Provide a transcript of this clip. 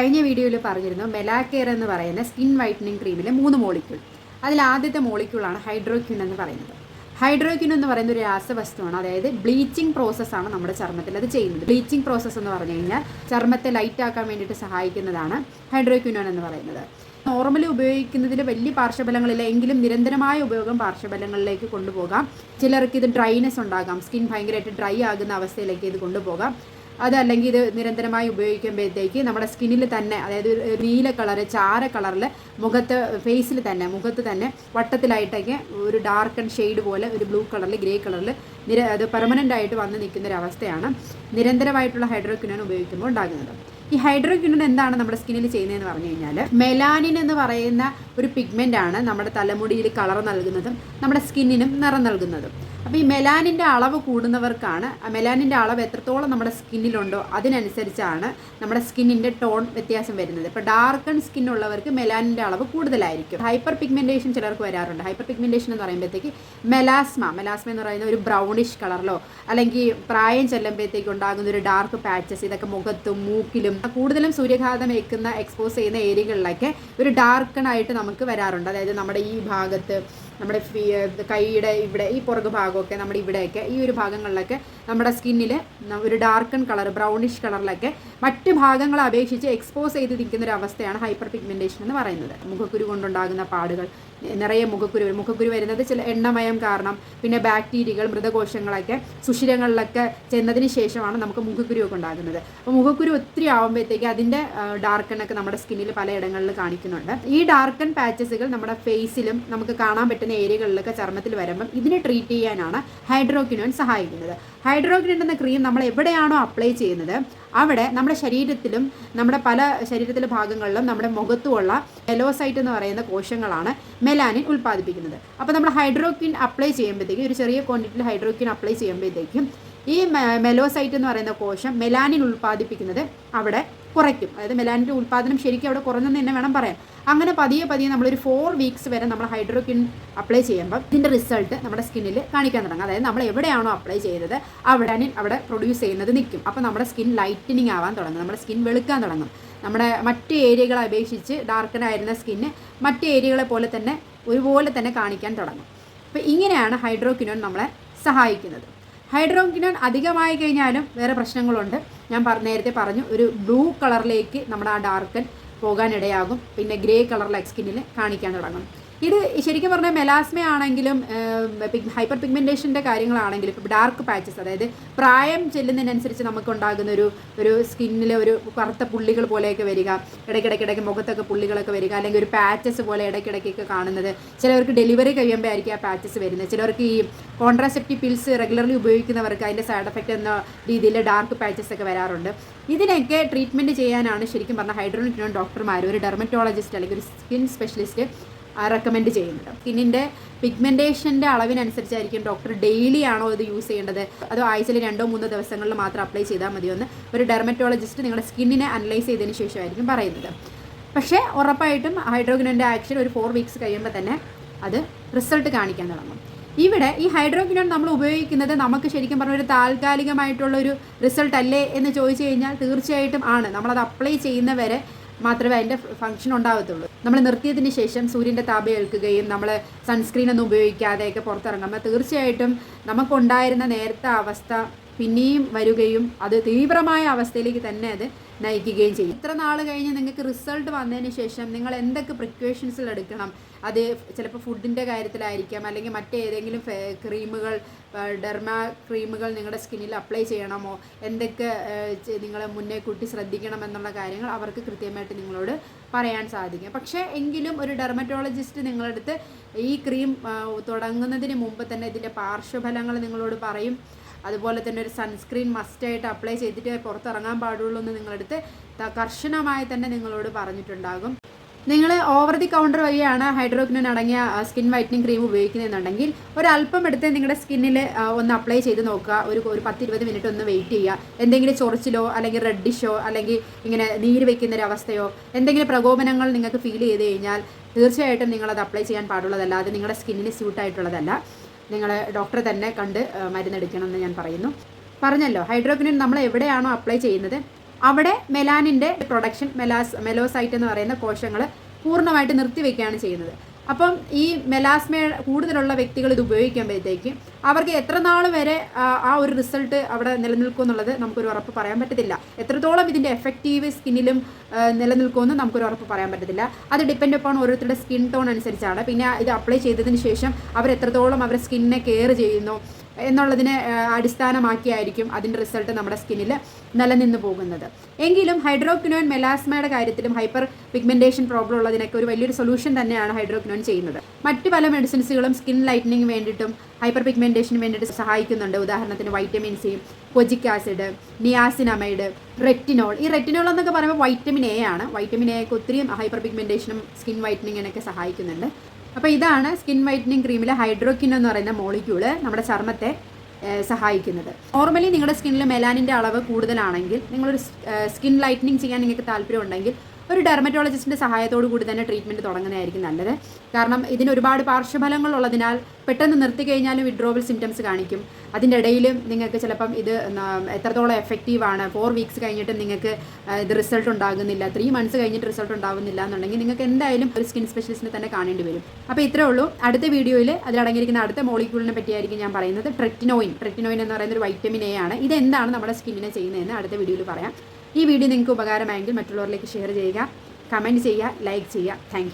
കഴിഞ്ഞ വീഡിയോയിൽ പറഞ്ഞിരുന്നു മെലാക്കെയർ എന്ന് പറയുന്ന സ്കിൻ വൈറ്റനിങ് ക്രീമിലെ മൂന്ന് മോളിക്യൂൾ അതിൽ ആദ്യത്തെ മോളിക്യൂളാണ് ഹൈഡ്രോക്യൂൻ എന്ന് പറയുന്നത്. ഹൈഡ്രോക്യൂൻ എന്ന് പറയുന്ന ഒരു രാസവസ്തുവാണ് അതായത് ബ്ലീച്ചിങ് പ്രോസസ്സാണ് നമ്മുടെ ചർമ്മത്തിൽ അത് ചെയ്യുന്നത്. ബ്ലീച്ചിങ് പ്രോസസ്സ് എന്ന് പറഞ്ഞു കഴിഞ്ഞാൽ ചർമ്മത്തെ ലൈറ്റ് ആക്കാൻ വേണ്ടിയിട്ട് സഹായിക്കുന്നതാണ് ഹൈഡ്രോക്യൂനോൺ എന്ന് പറയുന്നത്. നോർമലി ഉപയോഗിക്കുന്നതിന് വലിയ പാർശ്വഫലങ്ങളില്ല എങ്കിലും നിരന്തരമായ ഉപയോഗം പാർശ്വഫലങ്ങളിലേക്ക് കൊണ്ടുപോകാം. ചിലർക്ക് ഇത് ഡ്രൈനെസ് ഉണ്ടാകാം സ്കിൻ ഭയങ്കരമായിട്ട് ഡ്രൈ ആകുന്ന അവസ്ഥയിലേക്ക് ഇത് കൊണ്ടുപോകാം. അതല്ലെങ്കിൽ ഇത് നിരന്തരമായി ഉപയോഗിക്കുമ്പോഴത്തേക്ക് നമ്മുടെ സ്കിന്നിൽ തന്നെ അതായത് നീല കളറ് ചാര കളറിൽ മുഖത്ത് ഫേസിൽ തന്നെ മുഖത്ത് തന്നെ വട്ടത്തിലായിട്ടൊക്കെ ഒരു ഡാർക്ക് ആൻഡ് ഷെയ്ഡ് പോലെ ഒരു ബ്ലൂ കളറിൽ ഗ്രേ കളറിൽ നിര അത് പെർമനന്റ് ആയിട്ട് വന്ന് നിൽക്കുന്ന ഒരു അവസ്ഥയാണ് നിരന്തരമായിട്ടുള്ള ഹൈഡ്രോക്വിനോൺ ഉപയോഗിക്കുമ്പോൾ ഉണ്ടാകുന്നത്. ഈ ഹൈഡ്രോക്വിനോൺ എന്താണ് നമ്മുടെ സ്കിന്നിൽ ചെയ്യുന്നതെന്ന് പറഞ്ഞു കഴിഞ്ഞാൽ മെലാനിൻ എന്ന് പറയുന്ന ഒരു പിഗ്മെന്റ് ആണ് നമ്മുടെ തലമുടിയിൽ കളർ നൽകുന്നതും നമ്മുടെ സ്കിന്നിനും നിറം നൽകുന്നതും. അപ്പോൾ ഈ മെലാനിന്റെ അളവ് കൂടുന്നവർക്കാണ് മെലാനിന്റെ അളവ് എത്രത്തോളം നമ്മുടെ സ്കിന്നിലുണ്ടോ അതിനനുസരിച്ചാണ് നമ്മുടെ സ്കിന്നിന്റെ ടോൺ വ്യത്യാസം വരുന്നത്. ഇപ്പോൾ ഡാർക്കൺ സ്കിൻ ഉള്ളവർക്ക് മെലാനിന്റെ അളവ് കൂടുതലായിരിക്കും. ഹൈപ്പർ പിഗ്മെന്റേഷൻ ചിലർക്ക് വരാറുണ്ട്. ഹൈപ്പർ പിഗ്മെന്റേഷൻ എന്ന് പറയുമ്പോഴത്തേക്ക് മെലാസ്മ മെലാസ്മ എന്ന് പറയുന്ന ഒരു ബ്രൗണിഷ് കളറിലോ അല്ലെങ്കിൽ പ്രായം ചെല്ലുമ്പോഴത്തേക്ക് ഉണ്ടാകുന്ന ഒരു ഡാർക്ക് പാച്ചസ് ഇതൊക്കെ മുഖത്തും മൂക്കിലും കൂടുതലും സൂര്യഘാതം ഏൽക്കുന്ന എക്സ്പോസ് ചെയ്യുന്ന ഏരിയകളിലൊക്കെ ഒരു ഡാർക്കണായിട്ട് നമുക്ക് വരാറുണ്ട്. അതായത് നമ്മുടെ ഈ ഭാഗത്ത് നമ്മുടെ കൈയുടെ ഇവിടെ ഈ പുറകു ഭാഗമൊക്കെ നമ്മുടെ ഇവിടെയൊക്കെ ഈ ഒരു ഭാഗങ്ങളിലൊക്കെ നമ്മുടെ സ്കിന്നിൽ ഒരു ഡാർക്കൺ കളർ ബ്രൗണിഷ് കളറിലൊക്കെ മറ്റ് ഭാഗങ്ങളെ അപേക്ഷിച്ച് എക്സ്പോസ് ചെയ്ത് നിൽക്കുന്ന ഒരു അവസ്ഥയാണ് ഹൈപ്പർ പിഗ്മെന്റേഷൻ എന്ന് പറയുന്നത്. മുഖക്കുരു കൊണ്ടുണ്ടാകുന്ന പാടുകൾ നിറയെ മുഖക്കുരു മുഖക്കുരു വരുന്നത് ചില എണ്ണമയം കാരണം പിന്നെ ബാക്ടീരിയകൾ മൃതകോശങ്ങളൊക്കെ സുഷിരങ്ങളിലൊക്കെ ചെന്നതിന് ശേഷമാണ് നമുക്ക് മുഖക്കുരുവൊക്കെ ഉണ്ടാകുന്നത്. അപ്പോൾ മുഖക്കുരു ഒത്തിരി ആകുമ്പോഴത്തേക്ക് അതിന്റെ ഡാർക്കണൊക്കെ നമ്മുടെ സ്കിന്നിൽ പലയിടങ്ങളിൽ കാണിക്കുന്നുണ്ട്. ഈ ഡാർക്കൺ പാച്ചസുകൾ നമ്മുടെ ഫേസിലും നമുക്ക് കാണാൻ പറ്റുന്ന ഏരിയകളിലൊക്കെ ചർമ്മത്തിൽ വരുമ്പം ഇതിനെ ട്രീറ്റ് ചെയ്യാനാണ് ഹൈഡ്രോക്യുനോൻ സഹായിക്കുന്നത്. ഹൈഡ്രോക്വിനോൻ എന്ന ക്രീം നമ്മൾ എവിടെയാണോ അപ്ലൈ ചെയ്യുന്നത് അവിടെ നമ്മുടെ ശരീരത്തിലും നമ്മുടെ പല ശരീരത്തിലെ ഭാഗങ്ങളിലും നമ്മുടെ മുഖത്തുമുള്ള എലോസൈറ്റ് എന്ന് പറയുന്ന കോശങ്ങളാണ് മെലാനിൻ ഉൽപ്പാദിപ്പിക്കുന്നത്. അപ്പോൾ നമ്മൾ ഹൈഡ്രോക്വിൻ അപ്ലൈ ചെയ്യുമ്പോഴത്തേക്കും ഒരു ചെറിയ ക്വാണ്ടിറ്റിയിൽ ഹൈഡ്രോക്വിൻ അപ്ലൈ ചെയ്യുമ്പോഴത്തേക്കും ഈ മെലോസൈറ്റ് എന്ന് പറയുന്ന കോശം മെലാനിൻ ഉൽപ്പാദിപ്പിക്കുന്നത് അവിടെ കുറയ്ക്കും. അതായത് മെലാനിന്റെ ഉൽപ്പാദനം ശരിക്കും അവിടെ കുറഞ്ഞെന്ന് തന്നെ വേണം പറയാം അങ്ങനെ പതിയെ പതിയെ നമ്മളൊരു ഫോർ വീക്സ് വരെ നമ്മൾ ഹൈഡ്രോക്കിൻ അപ്ലൈ ചെയ്യുമ്പോൾ ഇതിന്റെ റിസൾട്ട് നമ്മുടെ സ്കിന്നിൽ കാണിക്കാൻ തുടങ്ങും. അതായത് നമ്മൾ എവിടെയാണോ അപ്ലൈ ചെയ്തത് അവിടെ അവിടെ പ്രൊഡ്യൂസ് ചെയ്യുന്നത് നിൽക്കും. അപ്പോൾ നമ്മുടെ സ്കിൻ ലൈറ്റനിങ് ആവാൻ തുടങ്ങും. നമ്മുടെ സ്കിൻ വെളുക്കാൻ തുടങ്ങും. നമ്മുടെ മറ്റ് ഏരിയകളെ അപേക്ഷിച്ച് ഡാർക്കനായിരുന്ന സ്കിന്ന് മറ്റ് ഏരിയകളെ പോലെ തന്നെ ഒരുപോലെ തന്നെ കാണിക്കാൻ തുടങ്ങും. അപ്പോൾ ഇങ്ങനെയാണ് ഹൈഡ്രോക്കിനോൺ നമ്മളെ സഹായിക്കുന്നത്. ഹൈഡ്രോക്വിനോൺ അധികമായി കഴിഞ്ഞാലും വേറെ പ്രശ്നങ്ങളുണ്ട്. ഞാൻ നേരത്തെ പറഞ്ഞു ഒരു ബ്ലൂ കളറിലേക്ക് നമ്മുടെ ആ ഡാർക്കൻ പോകാനിടയാകും. പിന്നെ ഗ്രേ കളറിലെ സ്കിന്നിൽ കാണിക്കാൻ തുടങ്ങും. ഇത് ശരിക്കും പറഞ്ഞാൽ മെലാസ്മ ആണെങ്കിലും ഹൈപ്പർ പിഗ്മെന്റേഷന്റെ കാര്യങ്ങളാണെങ്കിലും ഇപ്പോൾ ഡാർക്ക് പാച്ചസ് അതായത് പ്രായം ചെല്ലുന്നതിനനുസരിച്ച് നമുക്കുണ്ടാകുന്ന ഒരു ഒരു സ്കിന്നിൽ ഒരു കറുത്ത പുള്ളികൾ പോലെയൊക്കെ വരിക ഇടയ്ക്കിടയ്ക്കിടയ്ക്ക് മുഖത്തൊക്കെ പുള്ളികളൊക്കെ വരിക അല്ലെങ്കിൽ ഒരു പാച്ചസ് പോലെ ഇടയ്ക്കിടയ്ക്കൊക്കെ കാണുന്നത്. ചിലവർക്ക് ഡെലിവറി കഴിയുമ്പോൾ ആയിരിക്കും ആ പാച്ചസ് വരുന്നത്. ചിലവർക്ക് ഈ കോൺട്രാസെപ്റ്റീവ് പിൽസ് റെഗുലർലി ഉപയോഗിക്കുന്നവർക്ക് അതിന്റെ സൈഡ് എഫക്റ്റ് എന്ന രീതിയിൽ ഡാർക്ക് പാച്ചസ് ഒക്കെ വരാറുണ്ട്. ഇതിനൊക്കെ ട്രീറ്റ്മെന്റ് ചെയ്യാനാണ് ശരിക്കും പറഞ്ഞാൽ ഹൈഡ്രോണിറ്റിനോൺ ഡോക്ടർമാർ ഒരു ഡെർമറ്റോളജിസ്റ്റ് അല്ലെങ്കിൽ ഒരു സ്കിൻ സ്പെഷ്യലിസ്റ്റ് റെക്കമെൻഡ് ചെയ്യുന്നത് സ്കിന്നിന്റെ പിഗ്മെന്റേഷന്റെ അളവിനനുസരിച്ചായിരിക്കും ഡോക്ടർ ഡെയിലി ആണോ ഇത് യൂസ് ചെയ്യേണ്ടത്? അതോ ആഴ്ചയിൽ രണ്ടോ മൂന്നോ ദിവസങ്ങളിൽ മാത്രം അപ്ലൈ ചെയ്താൽ മതിയെന്ന് ഒരു ഡെർമറ്റോളജിസ്റ്റ് നിങ്ങളുടെ സ്കിന്നിനെ അനലൈസ് ചെയ്തതിന് ശേഷമായിരിക്കും പറയുന്നത്. പക്ഷേ ഉറപ്പായിട്ടും ഹൈഡ്രോഗിനോന്റെ ആക്ഷൻ ഒരു ഫോർ വീക്സ് കഴിയുമ്പോൾ തന്നെ അത് റിസൾട്ട് കാണിക്കാൻ തുടങ്ങും. ഇവിടെ ഈ ഹൈഡ്രോഗിനോൺ നമ്മൾ ഉപയോഗിക്കുന്നത് നമുക്ക് ശരിക്കും പറഞ്ഞ ഒരു താൽക്കാലികമായിട്ടുള്ള ഒരു റിസൾട്ട് അല്ലേ എന്ന് ചോദിച്ചു കഴിഞ്ഞാൽ തീർച്ചയായിട്ടും ആണ്. നമ്മളത് അപ്ലൈ ചെയ്യുന്നവരെ മാത്രമേ അതിന്റെ ഫങ്ഷൻ ഉണ്ടാകത്തുള്ളൂ നമ്മൾ നിർത്തിയതിന് ശേഷം സൂര്യന്റെ താപം ഏൽക്കുകയും നമ്മൾ സൺസ്ക്രീൻ ഒന്നും ഉപയോഗിക്കാതെയൊക്കെ പുറത്തിറങ്ങുമ്പോൾ തീർച്ചയായിട്ടും നമുക്കുണ്ടായിരുന്ന നേരത്തെ അവസ്ഥ പിന്നെയും വരികയും അത് തീവ്രമായ അവസ്ഥയിലേക്ക് തന്നെ അത് നയിക്കുകയും ചെയ്യും. ഇത്ര നാൾ കഴിഞ്ഞ് നിങ്ങൾക്ക് റിസൾട്ട് വന്നതിന് ശേഷം നിങ്ങൾ എന്തൊക്കെ പ്രിക്വേഷൻസിൽ എടുക്കണം? അത് ചിലപ്പോൾ ഫുഡിന്റെ കാര്യത്തിലായിരിക്കാം. അല്ലെങ്കിൽ മറ്റേതെങ്കിലും ക്രീമുകൾ ഡെർമ ക്രീമുകൾ നിങ്ങളുടെ സ്കിന്നിൽ അപ്ലൈ ചെയ്യണമോ? എന്തൊക്കെ നിങ്ങൾ മുന്നേ കൂട്ടി ശ്രദ്ധിക്കണം എന്നുള്ള കാര്യങ്ങൾ അവർക്ക് കൃത്യമായിട്ട് നിങ്ങളോട് പറയാൻ സാധിക്കും. പക്ഷേ എങ്കിലും ഒരു ഡെർമറ്റോളജിസ്റ്റ് നിങ്ങളടുത്ത് ഈ ക്രീം തുടങ്ങുന്നതിന് മുമ്പ് തന്നെ ഇതിന്റെ പാർശ്വഫലങ്ങൾ നിങ്ങളോട് പറയും. അതുപോലെ തന്നെ ഒരു സൺസ്ക്രീൻ മസ്റ്റായിട്ട് അപ്ലൈ ചെയ്തിട്ട് പുറത്തിറങ്ങാൻ പാടുള്ളൂ എന്ന് നിങ്ങളെടുത്ത് കർശനമായി തന്നെ നിങ്ങളോട് പറഞ്ഞിട്ടുണ്ടാകും. നിങ്ങൾ ഓവർ ദി കൗണ്ടർ വഴിയാണ് ഹൈഡ്രോക്വിനോൻ അടങ്ങിയ സ്കിൻ വൈറ്റനിങ് ക്രീം ഉപയോഗിക്കുന്നതെന്നുണ്ടെങ്കിൽ ഒരല്പം എടുത്ത് നിങ്ങളുടെ സ്കിന്നിൽ ഒന്ന് അപ്ലൈ ചെയ്ത് നോക്കുക. ഒരു ഒരു പത്ത് ഇരുപത് മിനിറ്റ് ഒന്ന് വെയിറ്റ് ചെയ്യുക. എന്തെങ്കിലും ചൊറിച്ചിലോ അല്ലെങ്കിൽ റെഡിഷോ അല്ലെങ്കിൽ ഇങ്ങനെ നീര് വെക്കുന്ന ഒരു അവസ്ഥയോ എന്തെങ്കിലും പ്രകോപനങ്ങൾ നിങ്ങൾക്ക് ഫീൽ ചെയ്ത് കഴിഞ്ഞാൽ തീർച്ചയായിട്ടും നിങ്ങളത് അപ്ലൈ ചെയ്യാൻ പാടുള്ളതല്ല. അത് നിങ്ങളുടെ സ്കിന്നിന് സ്യൂട്ടായിട്ടുള്ളതല്ല നിങ്ങൾ ഡോക്ടറെ തന്നെ കണ്ട് മരുന്നെടുക്കണമെന്ന് ഞാൻ പറയുന്നു. പറഞ്ഞല്ലോ ഹൈഡ്രോക്വിനിൻ നമ്മൾ എവിടെയാണോ അപ്ലൈ ചെയ്യുന്നത് അവിടെ മെലാനിന്റെ പ്രൊഡക്ഷൻ മെലാസ് മെലോസൈറ്റ് എന്ന് പറയുന്ന കോശങ്ങൾ പൂർണമായിട്ട് നിർത്തിവെക്കുകയാണ് ചെയ്യുന്നത്. അപ്പം ഈ മെലാസ്മ കൂടുതലുള്ള വ്യക്തികൾ ഇത് ഉപയോഗിക്കുമ്പോഴത്തേക്ക് അവർക്ക് എത്ര നാൾ വരെ ആ, ഒരു റിസൾട്ട് അവിടെ നിലനിൽക്കും എന്നുള്ളത് നമുക്കൊരു ഉറപ്പ് പറയാൻ പറ്റത്തില്ല. എത്രത്തോളം ഇതിന്റെ എഫക്റ്റീവ് സ്കിന്നിലും നിലനിൽക്കുമെന്ന് നമുക്കൊരു ഉറപ്പ് പറയാൻ പറ്റത്തില്ല. അത് ഡിപ്പെൻഡ് അപ്പോൺ ഓരോരുത്തരുടെ സ്കിൻ ടോൺ അനുസരിച്ചാണ്. പിന്നെ ഇത് അപ്ലൈ ചെയ്തതിന് ശേഷം അവർ എത്രത്തോളം അവരുടെ സ്കിന്നിനെ കെയർ ചെയ്യുന്നു. എന്നുള്ളതിനെ അടിസ്ഥാനമാക്കിയായിരിക്കും അതിന്റെ റിസൾട്ട് നമ്മുടെ സ്കിന്നിൽ നിലനിന്ന് പോകുന്നത്. എങ്കിലും ഹൈഡ്രോക്വിനോൻ മെലാസ്മയുടെ കാര്യത്തിലും ഹൈപ്പർ പിഗ്മെന്റേഷൻ പ്രോബ്ലം ഉള്ളതിനൊക്കെ ഒരു വലിയൊരു സൊല്യൂഷൻ തന്നെയാണ് ഹൈഡ്രോക്വിനോൻ ചെയ്യുന്നത്. മറ്റ് പല മെഡിസിൻസുകളും സ്കിൻ ലൈറ്റനിങ് വേണ്ടിയിട്ടും ഹൈപ്പർ പിഗ്മെന്റേഷന് വേണ്ടിയിട്ട് സഹായിക്കുന്നുണ്ട്. ഉദാഹരണത്തിന് vitamin C kojic acid niacinamide retinol. ഈ റെറ്റിനോൾ എന്നൊക്കെ പറയുമ്പോൾ വൈറ്റമിൻ എ ആണ്. വൈറ്റമിൻ എ ഒക്കെ ഒത്തിരി ഹൈപ്പർ പിഗ്മെന്റേഷനും സ്കിൻ വൈറ്റനിങ്ങിനൊക്കെ സഹായിക്കുന്നുണ്ട്. അപ്പോൾ ഇതാണ് സ്കിൻ വൈറ്റനിങ് ക്രീമിലെ ഹൈഡ്രോക്കിൻ എന്ന് പറയുന്ന മോളിക്യൂൾ നമ്മുടെ ചർമ്മത്തെ സഹായിക്കുന്നത്. നോർമലി നിങ്ങളുടെ സ്കിന്നിൽ മെലാനിന്റെ അളവ് കൂടുതലാണെങ്കിൽ നിങ്ങളൊരു സ്കിൻ ലൈറ്റനിങ് ചെയ്യാൻ നിങ്ങൾക്ക് താല്പര്യമുണ്ടെങ്കിൽ ഒരു ഡെർമറ്റോളജിസ്റ്റിന്റെ സഹായത്തോടു കൂടി തന്നെ ട്രീറ്റ്മെന്റ് തുടങ്ങുന്നതായിരിക്കും നല്ലത്. കാരണം ഇതിന് ഒരുപാട് പാർശ്വഫലങ്ങളുള്ളതിനാൽ പെട്ടെന്ന് നിർത്തി കഴിഞ്ഞാലും വിഡ്രോവൽ സിംറ്റംസ് കാണിക്കും. അതിന്റെ ഇടയിൽ നിങ്ങൾക്ക് ചിലപ്പം ഇത് എത്രത്തോളം എഫക്റ്റീവ് ആണ്. ഫോർ വീക്സ് കഴിഞ്ഞിട്ട് നിങ്ങൾക്ക് ഇത് റിസൾട്ട് ഉണ്ടാകുന്നില്ല. ത്രീ മന്ത്സ് കഴിഞ്ഞിട്ട് റിസൾട്ട് ഉണ്ടാകുന്നില്ല എന്നുണ്ടെങ്കിൽ നിങ്ങൾക്ക് എന്തായാലും ഒരു സ്കിൻ സ്പെഷ്യലിസ്റ്റിനെ തന്നെ കാണേണ്ടി വരും. അപ്പോൾ ഇത്രേ ഉള്ളൂ. അടുത്ത വീഡിയോയിൽ അതിലടങ്ങിയിരിക്കുന്ന അടുത്ത മോളിക്യൂളിനെ പറ്റിയായിരിക്കും ഞാൻ പറയുന്നത്. ട്രെറ്റിനോയിൻ ട്രെറ്റിനോയിൻ എന്ന് പറയുന്ന ഒരു വൈറ്റമിൻ എ ആണ്. ഇതെന്താണ് നമ്മുടെ സ്കിന്നിനെ ചെയ്യുന്നതെന്ന് അടുത്ത വീഡിയോയിൽ പറയാം. ഈ വീഡിയോ നിങ്ങൾക്ക് ഉപകാരമായെങ്കിൽ മറ്റുള്ളവരിലേക്ക് ഷെയർ ചെയ്യുക കമന്റ് ചെയ്യുക ലൈക്ക് ചെയ്യുക. താങ്ക്